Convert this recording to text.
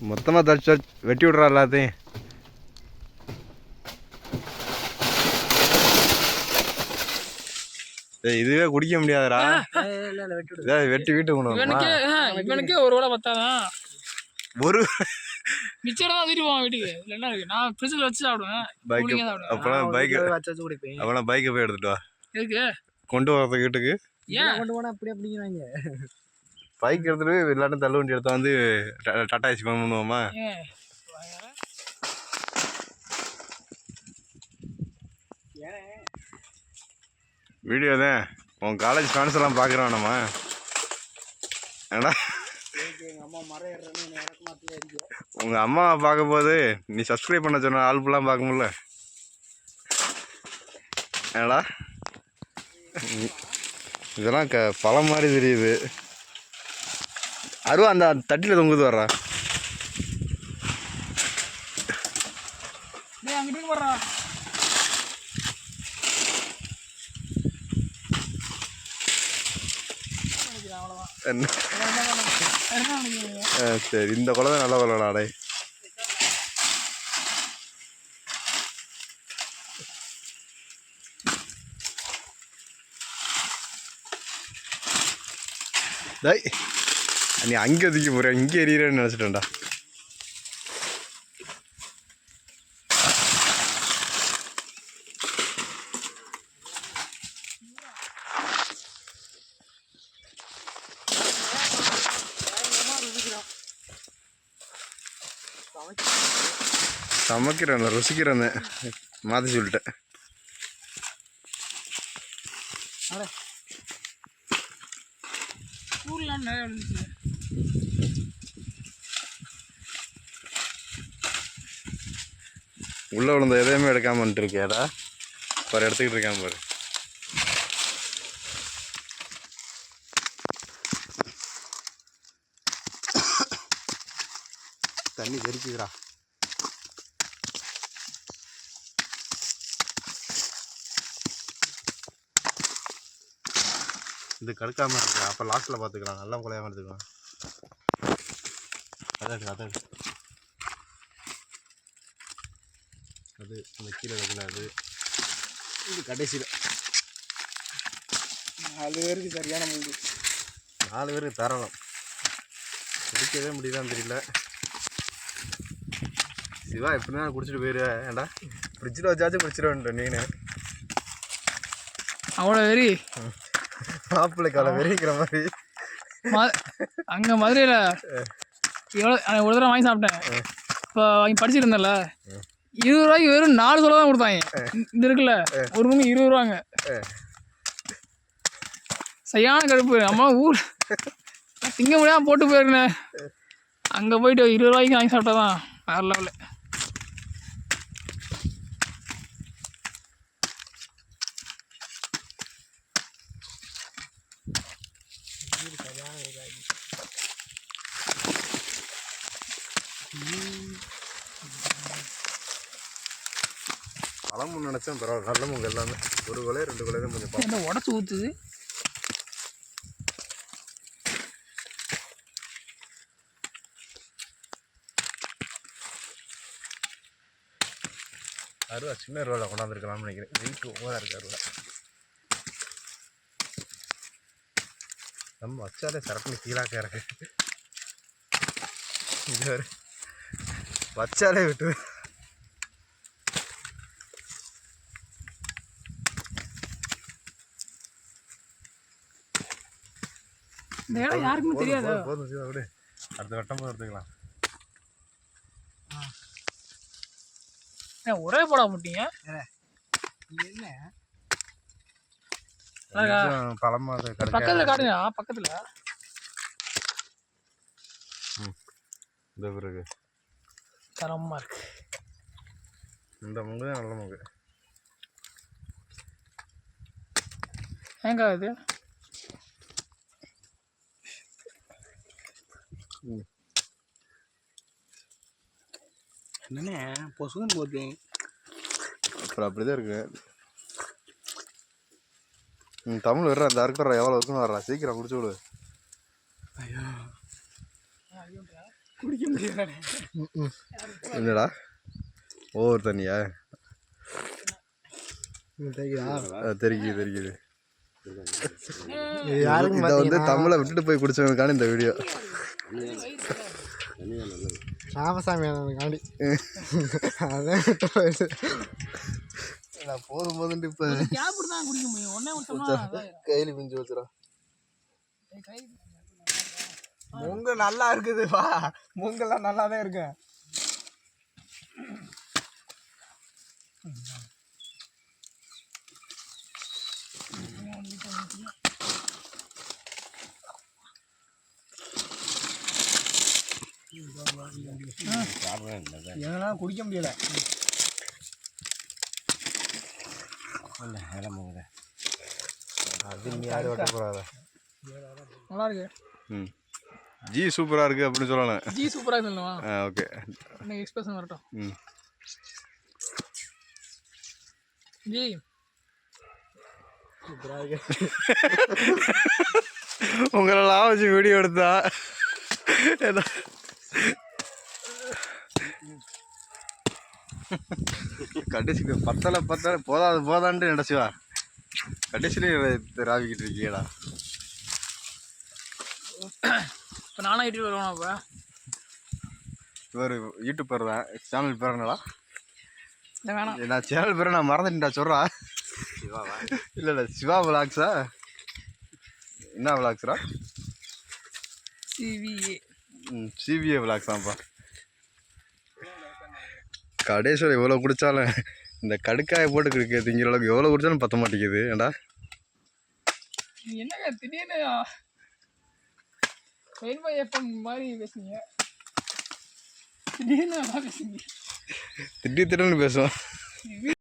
மொத்தமாக தச்சு வெட்டி விட்றா எல்லாத்தையும். இதுவே குடிக்க முடியாதுடா. இல்ல இல்ல வெட்டி வெட்டி இவனுக்கே ஒரு வேளை பத்தாதான் ஒரு மிச்சம் தான் தூக்கிட்டு போவான் வீட்டுக்கு. நான் ஃப்ரிட்ஜில் வச்சு சாப்பிடுவேன். சாப்பிடுவேன். அப்போலாம் பைக்கு வச்சு வச்சு குடிப்பேன். அப்போலாம் பைக்கை போய் எடுத்துட்டு வா. எதுக்கு? கொண்டு வரது வீட்டுக்கு. ஏன்? கொண்டு போனா அப்படி அப்படிங்கிறாங்க பைக் எடுத்துட்டு போய் எல்லாரும் தள்ளு வண்டி எடுத்தா வந்து ட- டாடா ஏசி பண்ணுவோமா வீடியோ தான் உன் காலேஜ் ஃப்ரெண்ட்ஸ் எல்லாம் பார்க்குறோம் நம்ம. ஏடா அம்மா உங்கள் அம்மாவை பார்க்கும்போது நீ சப்ஸ்கிரைப் பண்ண சொன்ன ஆல்பெல்லாம் பார்க்க முடியல ஏடா. இதெல்லாம் க பழம் மாதிரி தெரியுது. அருவா அந்த தட்டியில் தொங்குது வர்றா. சரி இந்த குழந்தை நல்ல குழந்தை டே நீ அங்கே தூக்கி போற? இங்கே எரியறேன்னு நினச்சிட்டேன்டா. சமைக்கிறேன் ருசிக்கிறேன் மாற்றி சொல்லிட்டேன். ஊர்லாம் நிறைய உள்ளே விழுந்த எதையுமே எடுக்காம வந்துட்டு இருக்கியாடா பாரு எடுத்துக்கிட்டு இருக்கான் பாரு. தண்ணி தெரிச்சுக்கிறா இது கடுக்காமல் இருக்கா அப்போ லாஸ்ட்டில் பார்த்துக்கலாம் நல்லா குலையாம எடுத்துக்கலாம். அதான் எடு. அது அந்த கீழே வைக்கல அது. இது கடைசியில். நாலு பேருக்கு சரியான மூடு. நாலு பேருக்கு தரலாம் குடிக்கவே முடியுதான்னு தெரியல. சிவா எப்படி தான் குடிச்சிட்டு போயிடுவ ஏன்டா ஃப்ரிட்ஜில் வச்சாச்சும் குடிச்சிடுவேன்ட்ட நீனு. அவ்வளோ வெறி? மாப்பிள்ளை காலை வெறிக்கிற மாதிரி. அங்கே மதுரையில் எவ்வளோ ஒரு தடவை வாங்கி சாப்பிட்டேன். இப்போ வாங்கி படிச்சுட்டு இருந்தேன்ல இருபது ரூபாய்க்கு வெறும் நாலு சொல்ல தான் கொடுத்தாங்க. இந்த இருக்குல்ல ஒரு ரூமுக்கு இருபது ரூபாங்க. சரியான கடுப்பு. அம்மா ஊர் திங்க முடியாம போட்டு போயிருக்கேன் அங்கே போயிட்டு இருபது ரூபாய்க்கு வாங்கி சாப்பிட்டா தான் வேறு லெவலு பழமும் நினச்சேன் பரவாயில்ல. நல்ல முங்க எல்லாமே. ஒரு கொலை ரெண்டு கொலை தான் கொஞ்சம் என்ன உடச்சி ஊற்றுது அருவா சின்ன அருவாவில் கொண்டாந்துருக்கலாம்னு நினைக்கிறேன். வெயிட் ஓவராக இருக்கு அருவா. நம்ம வச்சாலே சரப்புன்னு கீழாக்க இருக்கு இது வச்சாலே விட்டு இந்த இடம் யாருக்குமே தெரியாது? போதும், விடு. அடுத்த வட்டம் போது எடுத்துக்கலாம். ஏன் ஒரே போட மாட்டீங்க. என்ன? பழமா பக்கத்தில் இந்த பிறகு. தரமாக இருக்கு. இந்த முங்கு தான் நல்ல முங்கு ஏங்க இது என்னண்ணே பொசுன்னு போட்டு அப்புறம் அப்படி தான் இருக்கு. ம், தமிழ் வர்ற அந்த அறுக்கிற எவ்வளோ இருக்குன்னு வர்றா. சீக்கிரம் குடிச்சு விடு. ஐயோ. குடிக்க முடியாது என்னடா? ஓவர் தண்ணியா? தெரியுதா? தெரிக்குது தெரிக்குது. இது யாருக்கும் இதை வந்து தமிழை விட்டுட்டு போய் குடிச்சவனுக்கான இந்த வீடியோ. ராமசாமி காண்டி அதான் நான் போதும் போதுன்ட்டு இப்போ கையில் பிஞ்சு வச்சுரும் கை மூங்கு நல்லா இருக்குது வா. மூங்கெல்லாம் நல்லா தான் இருக்கு. எங்களால் குடிக்க முடியல. அது நீ யாரும் நல்லா இருக்கு. ம். ஜி சூப்பராக இருக்குது அப்படின்னு சொல்லலாம் ஜி சூப்பராக சொல்லுவா ஆ ஓகே இன்னைக்கு எக்ஸ்பிரஷன் வரட்டும். ஜி உங்களெல்லாம் வச்சு வீடியோ எடுத்தா. கடைசிக்கு பத்தலை பத்தலை. போதாது போதான்ட்டு நினச்சிவா கடைசியில ராவிக்கிட்டு இருக்கீடா இப்போ நானும் ஐடி வருவேன் அப்போ இவர் யூடியூப் பேர் தான். சேனல் பேர் என்னடா? வேணாம். நான் சேனல் பேரை நான் மறந்துட்டேன்டா சொல்கிறா இல்லை இல்லை சிவா விளாக்ஸா என்ன விளாக்ஸ்ரா சிவிஏ. ம் சிபிஏ விளாக்ஸ் தான்ப்பா கடைசியில் எவ்வளோ குடித்தாலும் இந்த கடுக்காயை போட்டு குடிக்க திங்கிற அளவுக்கு எவ்வளோ குடித்தாலும் பத்த மாட்டேங்குது. ஏண்டா என்னங்க திடீர்னு ரெயின்போ எஃப்எம் மாதிரி பேசுனீங்க. திடீர்னு நல்லா பேசுனீங்க. திடீர் திடீர்னு பேசுவோம்.